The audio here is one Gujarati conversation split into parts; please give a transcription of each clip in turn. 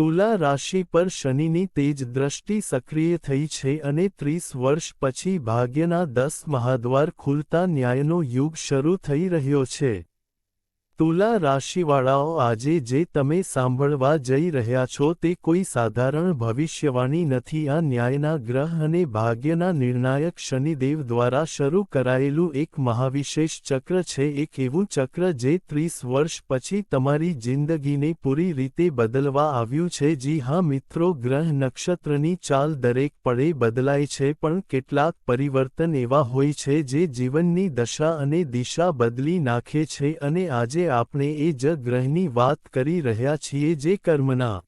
તુલા રાશિ પર શનિની તેજ દ્રષ્ટિ સક્રિય થઈ છે અને ત્રીસ વર્ષ પછી ભાગ્યના દસ મહાદ્વાર ખુલતા ન્યાયનો યુગ શરૂ થઈ રહ્યો છે. તુલા રાશિવાળાઓ આજે જે તમે સાંભળવા જઈ રહ્યા છો તે કોઈ સાધારણ ભવિષ્યવાણી નથી. આ ન્યાયના ગ્રહ અને ભાગ્યના નિર્ણાયક શનિદેવ દ્વારા શરૂ કરાયેલું એક મહાવિશેષ ચક્ર છે. એક એવું ચક્ર જે ત્રીસ વર્ષ પછી તમારી જિંદગીને પૂરી રીતે બદલવા આવ્યું છે. જી હા, મિત્રો, ગ્રહ નક્ષત્રની ચાલ દરેક પળે બદલાય છે, પણ કેટલાક પરિવર્તન એવા હોય છે જે જીવનની દશા અને દિશા બદલી નાખે છે અને આજે આપણે એ જ વાત કરી રહ્યા છીએ જે કર્મના.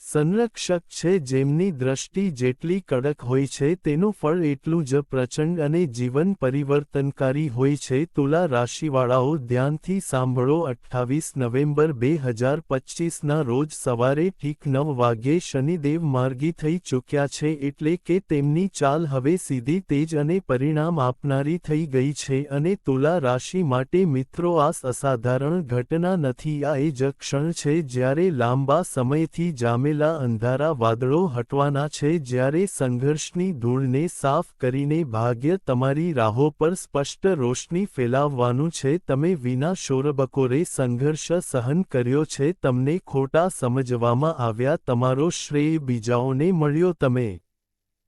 સંરક્ષક છે જેમની દ્રષ્ટિ જેટલી કડક હોય છે તેનું ફળ એટલું જ પ્રચંડ અને જીવન પરિવર્તનકારી હોય છે. તુલા રાશિવાળાઓ ધ્યાનથી સાંભળો, અઠ્ઠાવીસ નવેમ્બર બે હજાર પચીસના રોજ સવારે ઠીક નવ વાગ્યે શનિદેવ માર્ગી થઈ ચૂક્યા છે એટલે કે તેમની ચાલ હવે સીધી તેજ અને પરિણામ આપનારી થઈ ગઈ છે અને તુલા રાશિ માટે મિત્રો આ અસાધારણ ઘટના નથી. આ એ જ ક્ષણ છે જ્યારે લાંબા સમયથી જામેલા અંધારા વાદળો હટવાના છે જ્યારે સંઘર્ષની ધૂળને સાફ કરીને ભાગ્ય તમારી રાહો પર સ્પષ્ટ રોશની ફેલાવવાનું છે. તમે વિના શોરબકોરે સંઘર્ષ સહન કર્યો છે. તમને ખોટા સમજવામાં આવ્યા. તમારો શ્રેય બીજાઓને મળ્યો. તમે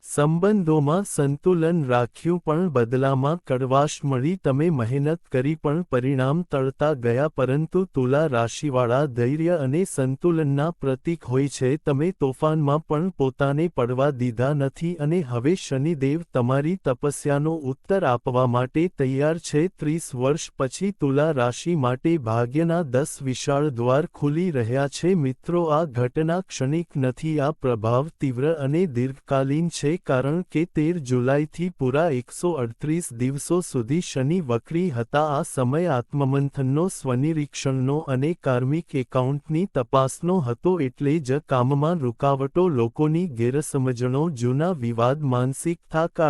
સંબંધોમાં સંતુલન રાખ્યું પણ બદલામાં કડવાશ મળી તમે મહેનત કરી પણ પરિણામ તળતા ગયા પરંતુ તુલા રાશિવાળા ધૈર્ય અને સંતુલનના પ્રતીક હોય છે. તમે તોફાનમાં પણ પોતાને પડવા દીધા નથી અને હવે શનિદેવ તમારી તપસ્યાનો ઉત્તર આપવા માટે તૈયાર છે. ત્રીસ વર્ષ પછી તુલા રાશિ માટે ભાગ્યના દસ વિશાળ દ્વાર ખુલી રહ્યા છે. મિત્રો, આ ઘટના ક્ષણિક નથી. આ પ્રભાવ તીવ્ર અને દીર્ઘકાલીન છે. કારણ કે તેર જુલાઈથી પૂરા એકસો અડત્રીસ દિવસો સુધી શનિ વક્રી હતા. આ સમય આત્મમંથનનો, સ્વનિરીક્ષણનો અને કાર્મિક એકાઉન્ટની તપાસનો હતો એટલે જ કામમાં રૂકાવટો લોકોની ગેરસમજણો, જૂના વિવાદ માનસિક થાક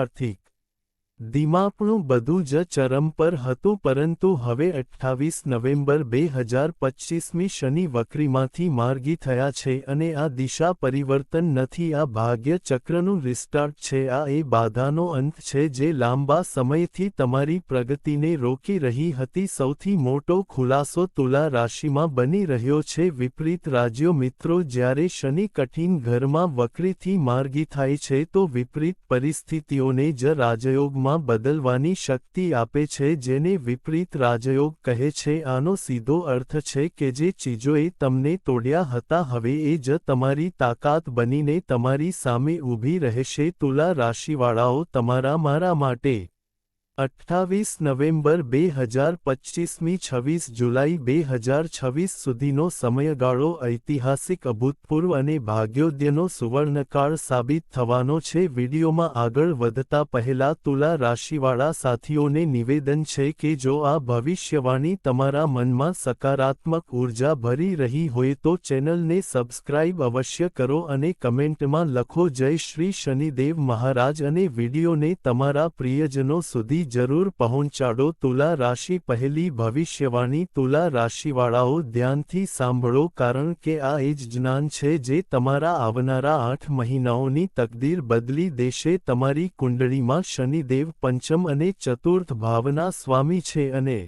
દિમાપણું બધું જ ચરમ પર હતું પરંતુ હવે અઠ્ઠાવીસ નવેમ્બર બે હજાર પચ્ચીસમી શનિ વક્રીમાંથી માર્ગી થયા છે અને આ દિશા પરિવર્તન નથી, આ ભાગ્ય ચક્રનું રિસ્ટાર્ટ છે, આ એ બાધાનો અંત છે જે લાંબા સમયથી તમારી પ્રગતિને રોકી રહી હતી. સૌથી મોટો ખુલાસો તુલા રાશિમાં બની રહ્યો છે. વિપરીત રાજ્યો મિત્રો, જ્યારે શનિ કઠિન ઘરમાં વક્રીથી માર્ગી થાય છે તો વિપરીત પરિસ્થિતિઓને જ રાજયોગમાં માં બદલવાની શક્તિ આપે છે જેને વિપરીત રાજયોગ કહે છે. આનો સીધો અર્થ છે કે જે ચીજોએ તમને તોડ્યા હતા, હવે એ જ તમારી તાકાત બનીને તમારી સામે ઊભી રહેશે. તુલા રાશિવાળાઓ તમારા મારા માટે અઠ્ઠાવીસ નવેમ્બર બે હજાર પચ્ચીસમી છવ્વીસ જુલાઈ બે હજાર છવ્વીસ સુધીનો સમયગાળો ઐતિહાસિક, અભૂતપૂર્વ અને ભાગ્યોદ્યનો સુવર્ણકાળ સાબિત થવાનો છે. વિડીયોમાં આગળ વધતા પહેલા તુલા રાશિવાળા સાથીઓને નિવેદન છે કે જો આ ભવિષ્યવાણી તમારા મનમાં સકારાત્મક ઊર્જા ભરી રહી હોય તો ચેનલને સબસ્ક્રાઇબ અવશ્ય કરો અને કમેન્ટમાં લખો, જય શ્રી શનિદેવ મહારાજ અને વિડીયોને તમારા પ્રિયજનો સુધી જરૂર પહોંચાડો તુલા રાશિ પહેલી ભવિષ્યવાણી તુલા રાશિવાળાઓ ધ્યાનથી સાંભળો કારણ કે આ એ જ જ્ઞાન છે જે તમારા આવનારા આઠ મહિનાઓની તકદીર બદલી દેશે. તમારી કુંડળીમાં શનિદેવ પંચમ અને ચતુર્થ ભાવના સ્વામી છે અને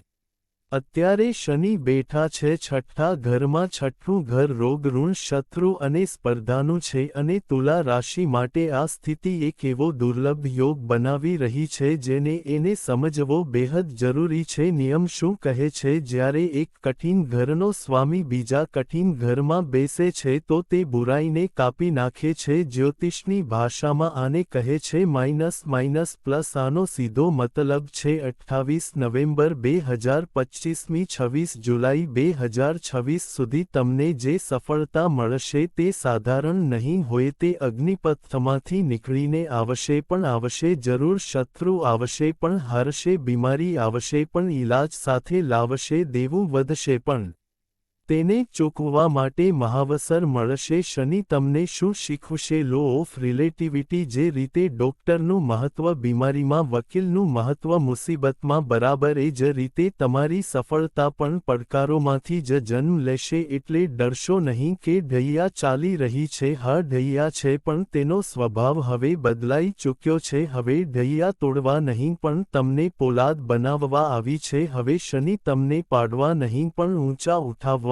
અત્યારે શનિ બેઠા છે, છઠ્ઠા ઘરમાં છઠ્ઠું ઘર રોગ, ઋણ, શત્રુ અને સ્પર્ધાનું છે અને તુલા રાશિ માટે આ સ્થિતિ એક એવો દુર્લભ યોગ બનાવી રહી છે જેને એને સમજવો બેહદ જરૂરી છે. નિયમ શું કહે છે? જ્યારે એક કઠિન ઘરનો સ્વામી બીજા કઠિન ઘરમાં બેસે છે તો તે બુરાઈને કાપી નાખે છે. જ્યોતિષની ભાષામાં આને કહે છે, માઇનસ માઇનસ, પ્લસ આનો સીધો મતલબ છે, અઠ્ઠાવીસ નવેમ્બર બે હજાર પચીસ પચ્ચીસમી છવ્વીસ જુલાઈ બે હજાર છવ્વીસ સુધી તમને જે સફળતા મળશે તે સાધારણ નહીં હોય તે અગ્નિપથમાંથી નીકળીને આવશે પણ આવશે, જરૂર શત્રુ આવશે પણ, હારશે, બીમારી આવશે પણ, ઈલાજ સાથે લાવશે, દેવું વધશે પણ. તેને ચૂકવવા માટે મહાવસર મળશે શનિ તમને શું શીખવશે લો ઓફ રિલેટિવિટી જે રીતે ડોક્ટરનું મહત્વ બીમારીમાં વકીલનું મહત્વ મુસીબતમાં બરાબર એ જ રીતે તમારી સફળતા પણ પડકારોમાંથી જ જન્મ લેશે એટલે ડરશો નહીં કે ઢૈયા ચાલી રહી છે, હા ઢૈયા છે પણ તેનો સ્વભાવ હવે બદલાઈ ચૂક્યો છે, હવે ઢૈયા તોડવા નહીં પણ તમને પોલાદ બનાવવા આવી છે, હવે શનિ તમને પાડવા નહીં પણ ઊંચા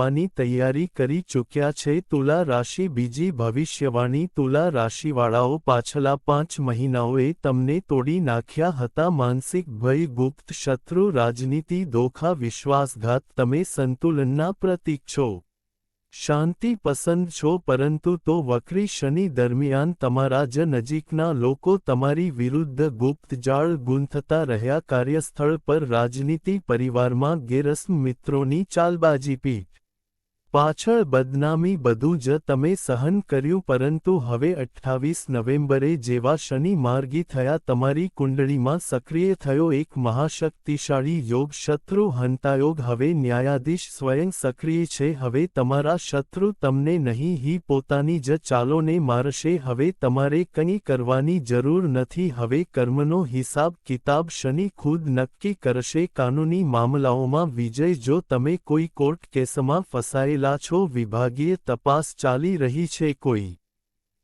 ઉઠાવવાની તૈયારી કરી ચૂક્યા છે. તુલા રાશિ બીજી ભવિષ્યવાણી. તુલા રાશિવાળાઓ પાછલા પાંચ મહિનાઓએ તમને તોડી નાખ્યા હતા. માનસિક ભય, ગુપ્ત શત્રુ, રાજનીતિ દોખા વિશ્વાસઘાત, તમે સંતુલનના પ્રતીક છો. શાંતિ પસંદ છો, પરંતુ તો વક્રી શનિ દરમિયાન તમારા જ નજીકના લોકો તમારી વિરુદ્ધ ગુપ્ત જાળ ગૂંથતા રહ્યા. કાર્યસ્થળ પર રાજનીતિ પરિવારમાં ગેરસ્મ મિત્રોની ચાલબાજી પીઠ પાછળ બદનામી બધું જ તમે સહન કર્યું પરંતુ હવે અઠ્ઠાવીસ નવેમ્બરે જેવા શનિ માર્ગી થયા તમારી કુંડળીમાં સક્રિય થયો એક મહાશક્તિશાળી યોગ શત્રુ હંતાયોગ હવે ન્યાયાધીશ સ્વયં સક્રિય છે હવે તમારા શત્રુ તમને નહીં, હી પોતાની જ ચાલોને મારશે હવે તમારે કંઈ કરવાની જરૂર નથી હવે કર્મનો હિસાબ કિતાબ શનિ ખુદ નક્કી કરશે કાનૂની મામલાઓમાં વિજય જો તમે કોઈ કોર્ટ કેસમાં ફસાયેલા છો વિભાગીય તપાસ ચાલી રહી છે કોઈ.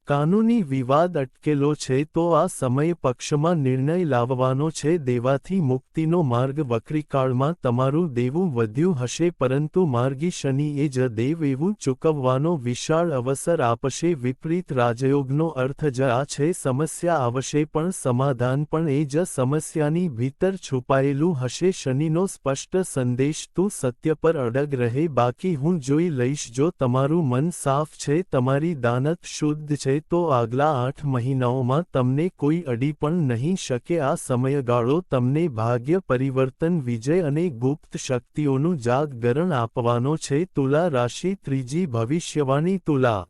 કાનૂની વિવાદ અટકેલો છે તો આ સમય પક્ષમાં નિર્ણય લાવવાનો છે. દેવાથી મુક્તિનો માર્ગ વક્રીકાળમાં તમારું દેવું વધ્યું હશે, પરંતુ માર્ગી શનિએ જ દેવ એવું ચૂકવવાનો વિશાળ અવસર આપશે. વિપરીત રાજયોગનો અર્થ જ આ છે, સમસ્યા આવશે પણ સમાધાન પણ એ જ સમસ્યાની ભીતર છુપાયેલું હશે. શનિનો સ્પષ્ટ સંદેશ, તું સત્ય પર અડગ રહે, બાકી હું જોઈ લઈશ જો તમારું મન સાફ છે, તમારી દાનત શુદ્ધ છે તો આગલા આઠ મહિનાઓમાં તમને કોઈ અડી પણ નહીં શકે. આ સમયગાળો તમને ભાગ્ય પરિવર્તન, વિજય અને ગુપ્ત શક્તિઓનું જાગરણ આપવાનો છે. તુલા રાશિ ત્રીજી ભવિષ્યવાણી તુલા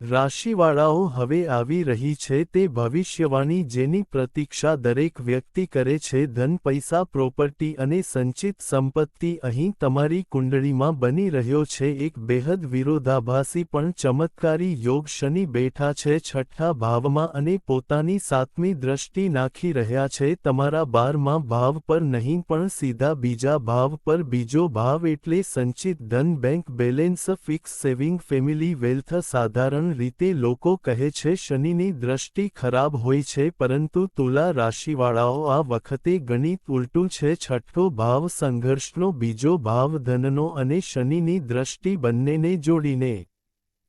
રાશિવાળાઓ હવે આવી રહી છે તે ભવિષ્યવાણી જેની પ્રતીક્ષા દરેક વ્યક્તિ કરે છે ધન, પૈસા, પ્રોપર્ટી અને સંચિત સંપત્તિ અહીં તમારી કુંડળીમાં બની રહ્યો છે. એક બેહદ વિરોધાભાસી પણ ચમત્કારી યોગ શનિ બેઠા છે, છઠ્ઠા ભાવમાં અને પોતાની સાતમી દ્રષ્ટિ નાખી રહ્યા છે. તમારા બારમાં ભાવ પર નહીં પણ સીધા બીજા ભાવ પર બીજો ભાવ એટલે સંચિત ધન, bank balance, fix saving, family, wealth, સાધારણ રીતે લોકો કહે છે, શનિની દ્રષ્ટિ ખરાબ હોય છે, પરંતુ તુલા રાશિવાળાઓ આ વખતે ગણિત ઉલટું છે, છઠ્ઠો ભાવ સંઘર્ષનો, બીજો ભાવ ધનનો અને શનિની દ્રષ્ટિ બંનેને જોડીને.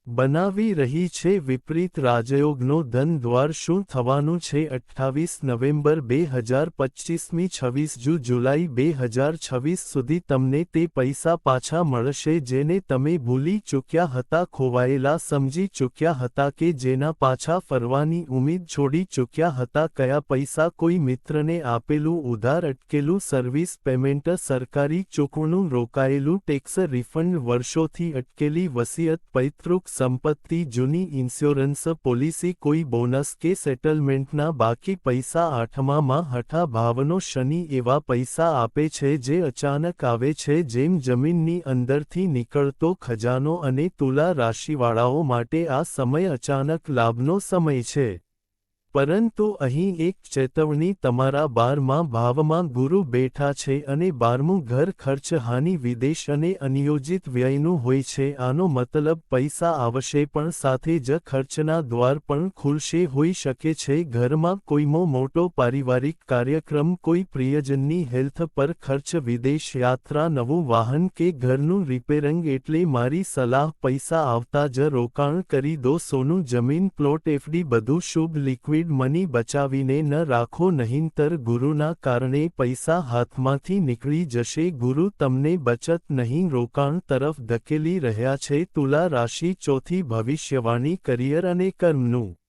બનાવી રહી છે વિપરીત રાજયોગનો ધન દ્વાર શું થવાનું છે અઠ્ઠાવીસ નવેમ્બર બે હજાર પચ્ચીસમી છવ્વીસ જુ જુલાઈ બે હજાર છવ્વીસ સુધી તમને તે પૈસા પાછા મળશે જેને તમે ભૂલી ચૂક્યા હતા, ખોવાયેલા, સમજી ચૂક્યા હતા કે જેના પાછા ફરવાની ઉમીદ છોડી ચૂક્યા હતા, કયા પૈસા કોઈ મિત્રને આપેલું ઉધાર, અટકેલું સર્વિસ, પેમેન્ટ, સરકારી ચૂકવણું, રોકાયેલું ટેક્સ, રિફંડ, વર્ષોથી અટકેલી વસિયત, પૈતૃક સંપત્તિ જૂની ઇન્સ્યોરન્સ પોલિસી કોઈ બોનસ કે સેટલમેન્ટના બાકી પૈસા આઠમામાં હઠા ભાવનો શનિ એવા પૈસા આપે છે જે અચાનક આવે છે જેમ જમીનની અંદરથી નીકળતો ખજાનો અને તુલા રાશિવાળાઓ માટે આ સમય અચાનક લાભનો સમય છે. પરંતુ અહીં એક ચેતવણી તમારા બારમાં ભાવમાં ગુરુ બેઠા છે અને બારમું ઘર ખર્ચ હાનિ વિદેશ અને અનિયોજિત વ્યયનું હોય છે, આનો મતલબ પૈસા આવશે પણ સાથે જ ખર્ચના દ્વાર પણ ખુલશે, હોઈ શકે છે ઘરમાં કોઈમો મોટો પારિવારિક કાર્યક્રમ, કોઈ પ્રિયજનની હેલ્થ પર ખર્ચ, વિદેશ યાત્રા, નવું વાહન કે ઘરનું રિપેરિંગ એટલે મારી સલાહ, પૈસા આવતા જ રોકાણ કરી દો, સોનું, જમીન, પ્લોટ એફડી બધું શુભ, લિક્વિડ મની બચાવીને ન રાખો નહીંતર ગુરુના કારણે પૈસા હાથમાંથી નીકળી જશે. ગુરુ તમને બચત નહીં રોકાણ તરફ ધકેલી રહ્યા છે. તુલા રાશિ ચોથી ભવિષ્યવાણી, કરિયર અને કર્મનું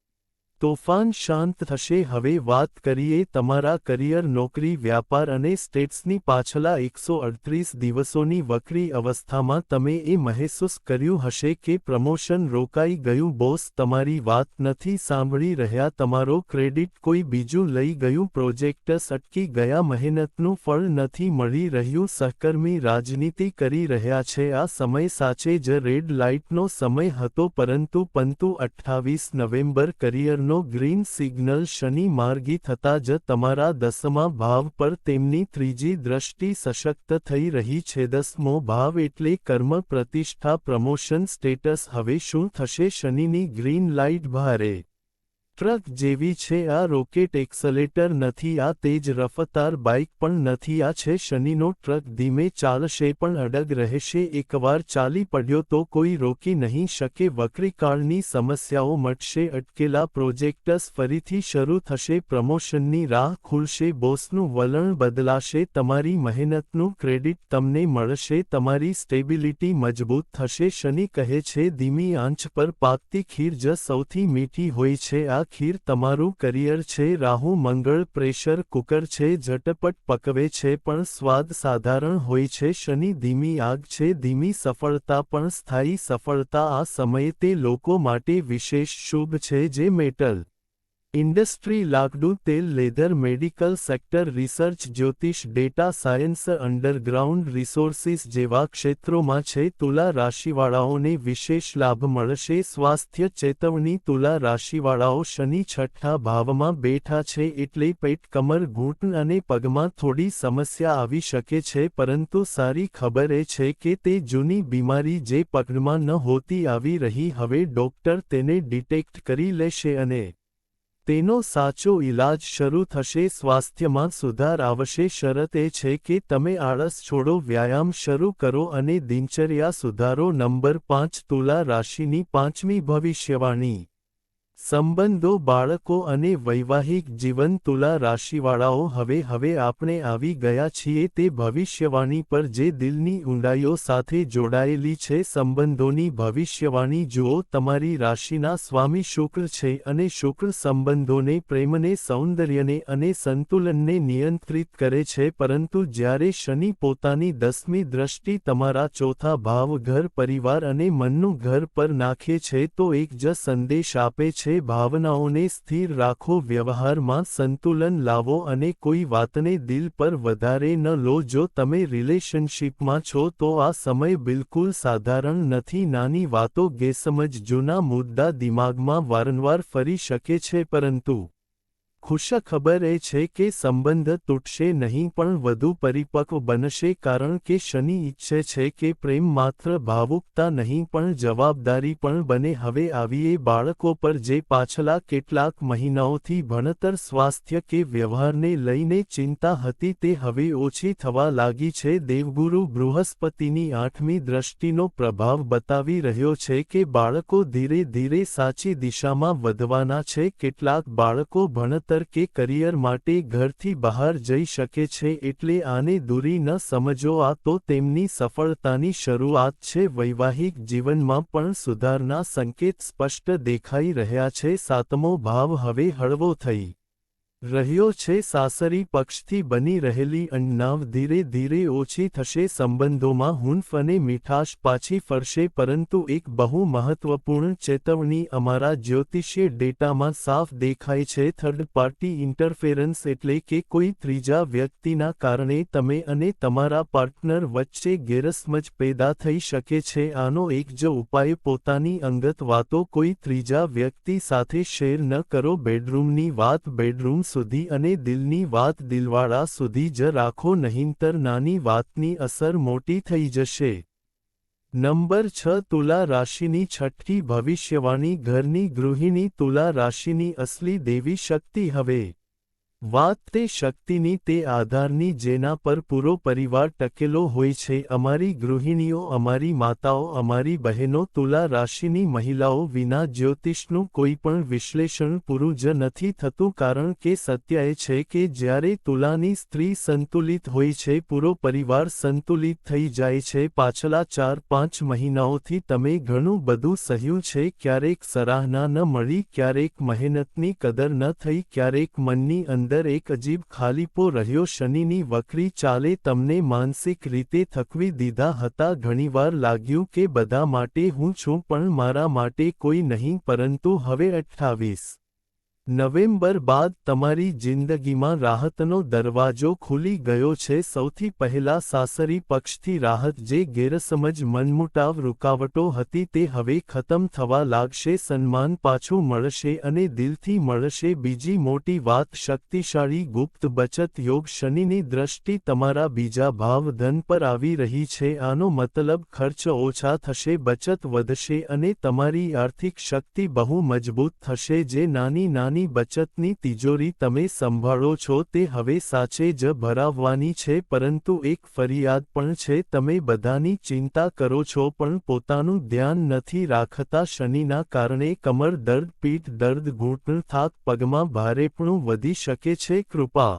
તોફાન શાંત થશે. હવે વાત કરીએ તમારા કરિયર, નોકરી, વ્યાપાર અને સ્ટેટ્સની પાછલા એકસો અડત્રીસ દિવસોની વક્રી અવસ્થામાં તમે એ મહેસૂસ કર્યું હશે કે પ્રમોશન રોકાઈ ગયું. બોસ, તમારી વાત નથી સાંભળી રહ્યા. તમારો ક્રેડિટ કોઈ બીજું લઈ ગયું. પ્રોજેક્ટસ અટકી ગયા. મહેનતનું ફળ નથી મળી રહ્યું. સહકર્મી રાજનીતિ કરી રહ્યા છે. આ સમય સાચે જ રેડ લાઇટનો સમય હતો. પરંતુ પંતુ અઠ્ઠાવીસ નવેમ્બર કરિયરનો નો ગ્રીન સિગ્નલ શનિ માર્ગી થતાં જ તમારા દસમા ભાવ પર તેમની ત્રીજી દ્રષ્ટિ સશક્ત થઈ રહી છે. દસમો ભાવ એટલે કર્મ પ્રતિષ્ઠા, પ્રમોશન સ્ટેટસ. હવે શું થશે? શનિની ગ્રીન લાઇટ ભારે ટ્રક જેવી છે આ રોકેટ એક્સલેટર નથી, આ તેજ રફતાર બાઇક પણ નથી, આ છે શનિનો ટ્રક, ધીમે ચાલશે પણ અડગ રહેશે, એકવાર ચાલી પડ્યો તો કોઈ રોકી નહીં શકે વક્રીકાળની સમસ્યાઓ મટશે, અટકેલા પ્રોજેક્ટસ ફરીથી શરૂ થશે, પ્રમોશનની રાહ ખુલશે, બોસનું વલણ બદલાશે, તમારી મહેનતનું ક્રેડિટ તમને મળશે, તમારી સ્ટેબિલિટી મજબૂત થશે, શનિ કહે છે, ધીમી આંચ પર પાકતી ખીર જ સૌથી મીઠી હોય છે, આ ખીર તમારું કરિયર છે, રાહુ મંગળ પ્રેશર કુકર છે, ઝટપટ પકવે છે, પણ સ્વાદ સાધારણ હોય છે, શનિ ધીમી આગ છે, ધીમી સફળતા પણ સ્થાયી સફળતા આ સમયે તે લોકો માટે વિશેષ શુભ છે, જે મેટલ ઇન્ડસ્ટ્રી લાકડું તેલ, લેધર, મેડિકલ સેક્ટર, રિસર્ચ, જ્યોતિષ, ડેટા સાયન્સ, અંડરગ્રાઉન્ડ રિસોર્સિસ જેવા ક્ષેત્રોમાં છે. તુલા રાશિવાળાઓને વિશેષ લાભ મળશે. સ્વાસ્થ્ય ચેતવણી તુલા રાશિવાળાઓ શનિ છઠ્ઠા ભાવમાં બેઠા છે એટલે પેટ કમર, ઘૂંટણ અને પગમાં થોડી સમસ્યા આવી શકે છે, પરંતુ સારી ખબર એ છે કે તે જૂની બીમારી જે પગમાં ન હોતી આવી રહી, હવે ડોક્ટર તેને ડિટેક્ટ કરી લેશે અને તેનો સાચો ઇલાજ શરૂ થશે. સ્વાસ્થ્યમાં સુધાર આવશે. શરત એ છે કે તમે આળસ છોડો, વ્યાયામ શરૂ કરો અને દિનચર્યા સુધારો. નંબર પાંચ, તુલા રાશિની પાંચમી ભવિષ્યવાણી. સંબંધો બાળકો અને વૈવાહિક જીવન તુલા રાશિવાળાઓ હવે હવે આપણે આવી ગયા છીએ તે ભવિષ્યવાણી પર જે દિલની ઊંડાઈઓ સાથે જોડાયેલી છે સંબંધોની ભવિષ્યવાણી જુઓ તમારી રાશિના સ્વામી શુક્ર છે અને શુક્ર સંબંધોને પ્રેમને, સૌંદર્યને અને સંતુલનને નિયંત્રિત કરે છે પરંતુ જ્યારે શનિ પોતાની દસમી દ્રષ્ટિ તમારા ચોથા ભાવ, ઘર, પરિવાર અને મનનું ઘર પર નાખે છે તો એક જ સંદેશ આપે છે છે ભાવનાઓને સ્થિર રાખો, વ્યવહારમાં સંતુલન લાવો અને કોઈ વાતને દિલ પર વધારે ન લો. જો તમે રિલેશનશીપમાં છો, તો આ સમય બિલકુલ સાધારણ નથી. નાની વાતો, ગેરસમજ, જૂના મુદ્દા દિમાગમાં વારંવાર ફરી શકે છે, પરંતુ ખુશખબર એ છે કે સંબંધ તૂટશે નહીં પણ વધુ પરિપક્વ બનશે કારણ કે શનિ ઈચ્છે છે કે પ્રેમ માત્ર ભાવુકતા નહીં પણ જવાબદારી પણ બને. હવે આવીએ બાળકો પર જે પાછલા કેટલાક મહિનાઓથી ભણતર સ્વાસ્થ્ય કે વ્યવહારને લઈને ચિંતા હતી તે હવે ઓછી થવા લાગી છે. દેવગુરુ બૃહસ્પતિની આઠમી દ્રષ્ટિનો પ્રભાવ બતાવી રહ્યો છે કે બાળકો ધીરે ધીરે સાચી દિશામાં વધવાના છે. કેટલાક બાળકો ભણતર ભણતર કે કરિયર માટે ઘરથી બહાર જઈ શકે છે એટલે આને દૂરી ન સમજો. આ તો તેમની સફળતાની શરૂઆત છે. વૈવાહિક જીવનમાં પણ સુધારના સંકેત સ્પષ્ટ દેખાઈ રહ્યા છે. સાતમો ભાવ હવે હળવો થઈ રહ્યો છે, સાસરી પક્ષથી બની રહેલી અંડનાવ ધીરે ધીરે ઓછી થશે, સંબંધોમાં હુંફ અને મીઠાશ પાછી ફરશે, પરંતુ એક બહુ મહત્વપૂર્ણ ચેતવણી અમારા જ્યોતિષીય ડેટામાં સાફ દેખાય છે થર્ડ પાર્ટી ઇન્ટરફેરન્સ એટલે કે કોઈ ત્રીજા વ્યક્તિના કારણે તમે અને તમારા પાર્ટનર વચ્ચે ગેરસમજ પેદા થઈ શકે છે, આનો એક જ ઉપાય પોતાની અંગત વાતો કોઈ ત્રીજા વ્યક્તિ સાથે શેર ન કરો બેડરૂમની વાત બેડરૂમ સુધી અને દિલની વાત દિલવાળા સુધી જ રાખો, નહીંતર નાની વાતની અસર મોટી થઈ જશે. નંબર છ, તુલા રાશિની છઠ્ઠી ભવિષ્યવાણી. ઘરની ગૃહિણી તુલા રાશિની અસલી દેવી શક્તિ હવે. વાત તે શક્તિની તે આધારની જેના પર પૂરો પરિવાર ટકેલો હોય છે. અમારી ગૃહિણીઓ, અમારી માતાઓ, અમારી બહેનો, તુલા રાશિની મહિલાઓ વિના જ્યોતિષનું કોઈ પણ વિશ્લેષણ પૂરું જ નથી થતું કારણ કે સત્ય એ છે કે જ્યારે તુલાની સ્ત્રી સંતુલિત હોય છે, પૂરો પરિવાર સંતુલિત થઈ જાય છે. પાછલા ચાર પાંચ મહિનાઓથી તમે ઘણું બધું સહ્યું છે. ક્યારેક સરાહના ન મળી, ક્યારેક મહેનતની કદર ન થઈ, ક્યારેક મનની અંદર અંદર એક અજીબ ખાલીપો રહ્યો શનિની વક્રી ચાલે તમને માનસિક રીતે થકવી દીધા હતા. ઘણીવાર લાગ્યું કે બધા માટે હું છું પણ મારા માટે કોઈ નહીં પરંતુ હવે અઠ્ઠાવીસ નવેમ્બર બાદ તમારી જિંદગીમાં રાહતનો દરવાજો ખુલી ગયો છે. સૌથી પહેલા સાસરી પક્ષથી રાહત જે ગેરસમજ મનમુટાવ રૂકાવટો હતી તે હવે ખતમ થવા લાગશે. સન્માન પાછું મળશે અને દિલથી મળશે. બીજી મોટી વાત, શક્તિશાળી ગુપ્ત બચત યોગ શનિની દ્રષ્ટિ તમારા બીજા ભાવ ધન પર આવી રહી છે. આનો મતલબ ખર્ચ ઓછા થશે, બચત વધશે અને તમારી આર્થિક શક્તિ બહુ મજબૂત થશે. જે નાની નાની નાની બચતની તિજોરી તમે સંભાળો છો તે હવે સાચે જ ભરાવવાની છે પરંતુ એક ફરિયાદ પણ છે તમે બધાની ચિંતા કરો છો પણ પોતાનું ધ્યાન નથી રાખતા શનિના કારણે કમર દર્દ, પીઠ દર્દ, ઘૂંટણ થાક, પગમાં ભારેપણું વધી શકે છે, કૃપા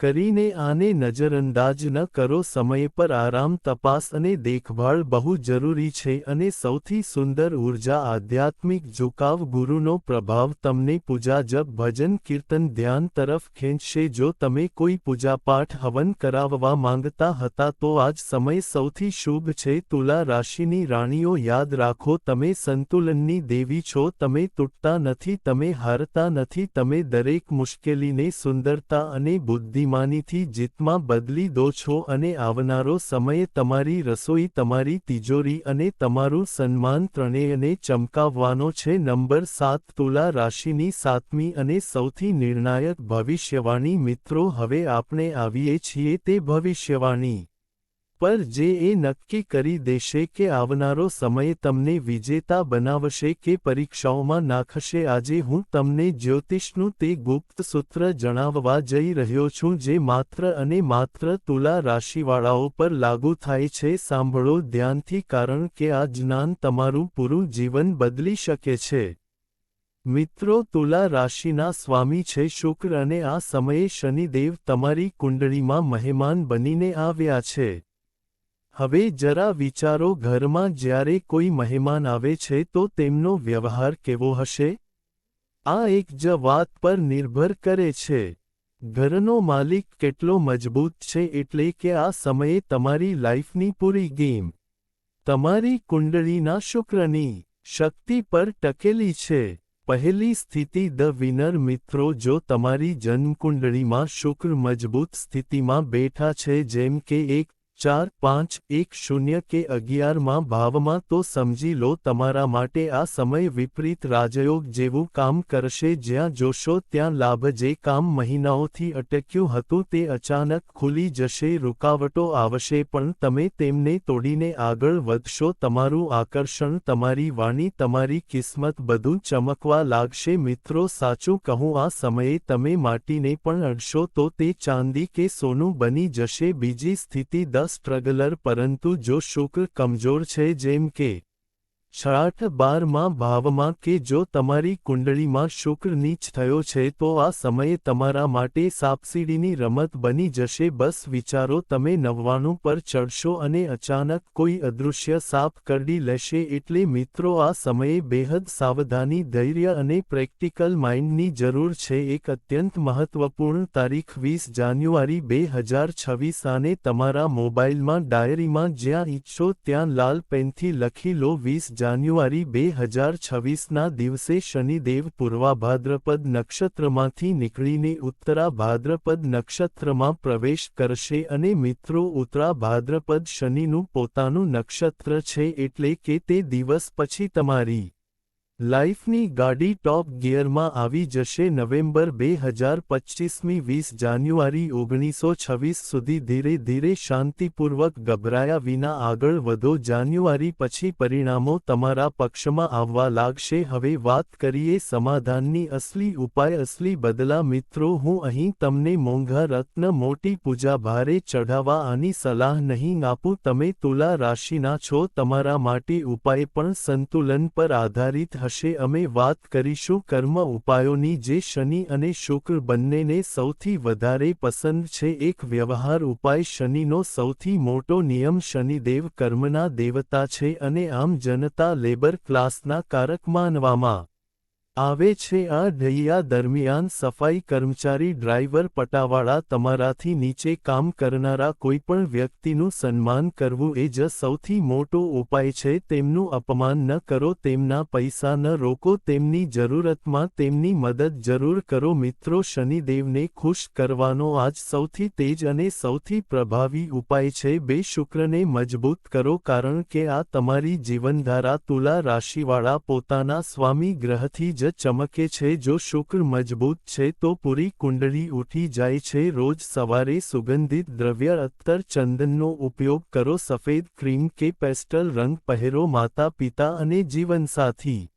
કરીને આને નજરઅંદાજ ન કરો, સમય પર આરામ, તપાસ અને દેખભાળ બહુ જરૂરી છે અને સૌથી સુંદર ઊર્જા આધ્યાત્મિક ઝુકાવ ગુરુનો પ્રભાવ તમને પૂજા, જપ, ભજન, કીર્તન, ધ્યાન તરફ ખેંચશે. જો તમે કોઈ પૂજાપાઠ હવન કરાવવા માંગતા હતા તો આજ સમય સૌથી શુભ છે. તુલા રાશિની રાણીઓ યાદ રાખો, તમે સંતુલનની દેવી છો, તમે તૂટતા નથી, તમે હારતા નથી, તમે દરેક મુશ્કેલીને, સુંદરતા અને બુદ્ધિ બુદ્ધિમાનીથી જીતમાં બદલી દો છો અને આવનારો સમયે તમારી રસોઈ, તમારી તિજોરી અને તમારું સન્માન ત્રણેયને ચમકાવવાનો છે. નંબર સાત, તુલા રાશિની સાતમી અને સૌથી નિર્ણાયક ભવિષ્યવાણી મિત્રો, હવે આપણે આવીએ છીએ તે ભવિષ્યવાણી. પર જે એ નક્કી કરી દેશે કે આવનારો સમય તમને વિજેતા બનાવશે કે પરીક્ષાઓમાં નાખશે. આજે હું તમને જ્યોતિષનું તે ગુપ્ત સૂત્ર જણાવવા જઈ રહ્યો છું જે માત્ર અને માત્ર તુલા રાશિવાળાઓ પર લાગુ થાય છે. સાંભળો ધ્યાનથી કારણ કે આ જ્ઞાન તમારું પૂરું જીવન બદલી શકે છે. મિત્રો, તુલા રાશિના સ્વામી છે શુક્ર અને આ સમયે શનિદેવ તમારી કુંડળીમાં મહેમાન બનીને આવ્યા છે. હવે જરા વિચારો ઘરમાં જ્યારે કોઈ મહેમાન આવે છે તો તેમનો વ્યવહાર કેવો હશે? આ એક જ વાત પર નિર્ભર કરે છે. ઘરનો માલિક કેટલો મજબૂત છે એટલે કે આ સમયે તમારી લાઈફની પૂરી ગેમ. તમારી કુંડળીના શુક્રની શક્તિ પર ટકેલી છે. પહેલી સ્થિતિ ધ વિનર મિત્રો જો તમારી જન્મકુંડળીમાં શુક્ર મજબૂત સ્થિતિમાં બેઠા છે જેમ કે એક ચાર પાંચ એક શૂન્ય કે અગિયારમાં ભાવમાં તો સમજી લો તમારા માટે આ સમય વિપરીત રાજયોગ જેવું કામ કરશે જ્યાં જોશો ત્યાં લાભ જે કામ મહિનાઓથી અટક્યું હતું તે અચાનક ખુલી જશે, રૂકાવટો આવશે, પણ તમે તેમને તોડીને આગળ વધશો, તમારું આકર્ષણ, તમારી વાણી, તમારી કિસ્મત બધું ચમકવા લાગશે. મિત્રો, સાચું કહું, આ સમયે તમે માટીને પણ અડશો તો તે ચાંદી કે સોનું બની જશે. બીજી સ્થિતિ દસ સ્ટ્રગલર પરંતુ જો શુક્ર કમજોર છે જેમ કે છાઠ બારમાં ભાવમાં કે જો તમારી કુંડળીમાં શુક્ર નીચ થયો છે તો આ સમયે તમારા માટે સાપસીડીની રમત બની જશે. બસ વિચારો, તમે નવ્વાણું પર ચડશો અને અચાનક કોઈ અદૃશ્ય સાપ કરડી લેશે. એટલે મિત્રો, આ સમયે બેહદ સાવધાની, ધૈર્ય અને પ્રેક્ટિકલ માઇન્ડની જરૂર છે. એક અત્યંત મહત્વપૂર્ણ તારીખ વીસ જાન્યુઆરી બે હજાર છવ્વીસ અને તમારા મોબાઈલમાં, ડાયરીમાં જ્યાં ઈચ્છો ત્યાં લાલ પેનથી લખી લો. વીસ જાન્યુઆરી બે હજાર છવ્વીસના દિવસે શનિદેવ પૂર્વાભાદ્રપદ નક્ષત્રમાંથી નીકળીને ઉત્તરા ભાદ્રપદ નક્ષત્રમાં પ્રવેશ કરશે અને મિત્રો ઉત્તરા ભાદ્રપદ શનિનું પોતાનું નક્ષત્ર છે એટલે કે તે દિવસ પછી તમારી લાઈફની ગાડી ટોપ ગિયરમાં આવી જશે નવેમ્બર બે હજાર પચ્ચીસમી વીસ જાન્યુઆરી ઓગણીસો છવ્વીસ સુધી ધીરે ધીરે શાંતિપૂર્વક ગભરાયા વિના આગળ વધો. જાન્યુઆરી પછી પરિણામો તમારા પક્ષમાં આવવા લાગશે. હવે વાત કરીએ સમાધાનની. અસલી ઉપાય, અસલી બદલા મિત્રો, હું અહીં તમને મોંઘા રત્ન, મોટી પૂજા, ભારે ચઢાવવા આની સલાહ નહીં આપું. તમે તુલા રાશિના છો. તમારા માટે ઉપાય પણ સંતુલન પર આધારિત હશે હશે, અમે વાત કરીશું કર્મ ઉપાયોની, જે શનિ અને શુક્ર બંનેને સૌથી વધારે પસંદ છે. એક વ્યવહાર ઉપાય શનિનો સૌથી મોટો નિયમ શનિદેવ કર્મના દેવતા છે અને આમ જનતા લેબર ક્લાસના કારક માનવામાં આવે છે આ ઢૈયા દરમિયાન સફાઈ કર્મચારી ડ્રાઈવર પટાવાળા તમારાથી નીચે કામ કરનારા કોઈપણ વ્યક્તિનું સન્માન કરવું એ જ સૌથી મોટો ઉપાય છે. તેમનું અપમાન ન કરો, તેમના પૈસા ન રોકો, તેમની જરૂરતમાં તેમની મદદ જરૂર કરો. મિત્રો, શનિદેવને ખુશ કરવાનો આજ સૌથી તેજ અને સૌથી પ્રભાવી ઉપાય છે. બે શુક્રને મજબૂત કરો, કારણ કે આ તમારી જીવનધારા તુલા રાશિવાળા પોતાના સ્વામી ગ્રહથી જ ચમકે છે, જો શુક્ર મજબૂત છે, તો પૂરી કુંડળી ઉઠી જાય છે. રોજ સવારે સુગંધિત દ્રવ્ય અત્તર ચંદનનો ઉપયોગ કરો. સફેદ ક્રીમ કે પેસ્ટલ રંગ પહેરો. માતા પિતા અને જીવનસાથી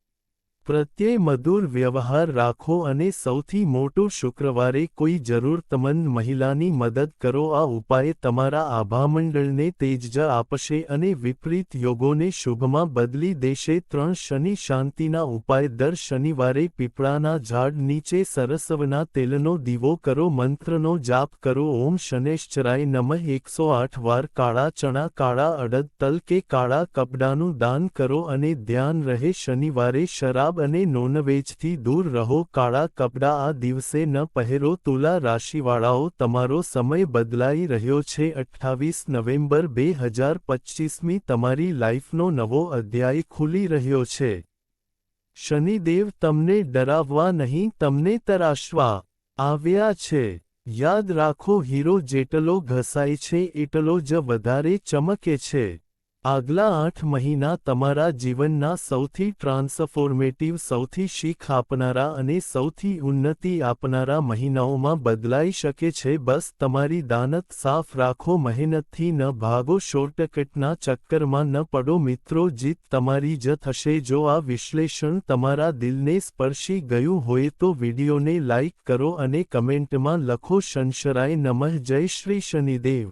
પ્રત્યે મધુર વ્યવહાર રાખો અને સૌથી મોટું શુક્રવારે કોઈ જરૂરતમંદ મહિલાની મદદ કરો. આ ઉપાય તમારા આભામંડળને તેજજ આપશે અને વિપરીત યોગોને શુભમાં બદલી દેશે. ત્રણ શનિ શાંતિના ઉપાય. દર શનિવારે પીપળાના ઝાડ નીચે સરસવના તેલનો દીવો કરો. મંત્રનો જાપ કરો. ઓમ શનેશ્ચરાય નમઃ. એકસો આઠ વાર કાળા ચણા, કાળા અડદ, તલ કે કાળા કપડાનું દાન કરો અને ધ્યાન રહે. શનિવારે શરાબ ખરાબ અને નોનવેજથી દૂર રહો, કાળા કપડાં આ દિવસે ન પહેરો, તુલા રાશિવાળાઓ તમારો સમય બદલાઈ રહ્યો છે. અઠ્ઠાવીસ નવેમ્બર બે હજાર પચ્ચીસમી તમારી લાઈફનો નવો અધ્યાય ખુલી રહ્યો છે. શનિદેવ તમને ડરાવવા નહીં, તમને તરાશવા આવ્યા છે. યાદ રાખો, હીરો જેટલો ઘસાય છે, એટલો જ વધારે ચમકે છે. આગલા આઠ મહિના તમારા જીવનના સૌથી ટ્રાન્સફોર્મેટિવ, સૌથી શીખ આપનારા અને સૌથી ઉન્નતિ આપનારા મહિનાઓમાં બદલાઈ શકે છે. બસ, તમારી દાનત સાફ રાખો, મહેનતથી ન ભાગો, શોર્ટકટના ચક્કરમાં ન પડો. મિત્રો, જીત તમારી જ થશે. જો આ વિશ્લેષણ તમારા દિલને સ્પર્શી ગયું હોય તો વિડીયોને લાઇક કરો અને કમેન્ટમાં લખો, શંશરાય નમઃ, જય શ્રી શનિદેવ.